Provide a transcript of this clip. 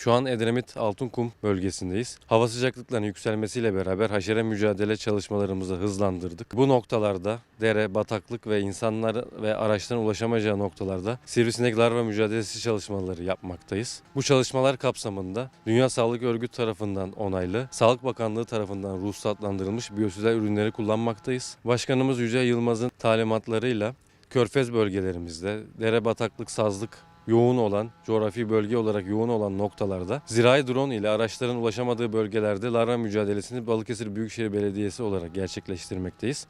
Şu an Edremit Altınkum bölgesindeyiz. Hava sıcaklıklarının yükselmesiyle beraber haşere mücadele çalışmalarımızı hızlandırdık. Bu noktalarda dere, bataklık ve insanlar ve araçların ulaşamayacağı noktalarda sivrisinek larva mücadelesi çalışmaları yapmaktayız. Bu çalışmalar kapsamında Dünya Sağlık Örgütü tarafından onaylı, Sağlık Bakanlığı tarafından ruhsatlandırılmış biyosüzel ürünleri kullanmaktayız. Başkanımız Yüce Yılmaz'ın talimatlarıyla Körfez bölgelerimizde dere, bataklık, sazlık yoğun olan, coğrafi bölge olarak yoğun olan noktalarda zirai drone ile araçların ulaşamadığı bölgelerde larva mücadelesini Balıkesir Büyükşehir Belediyesi olarak gerçekleştirmekteyiz.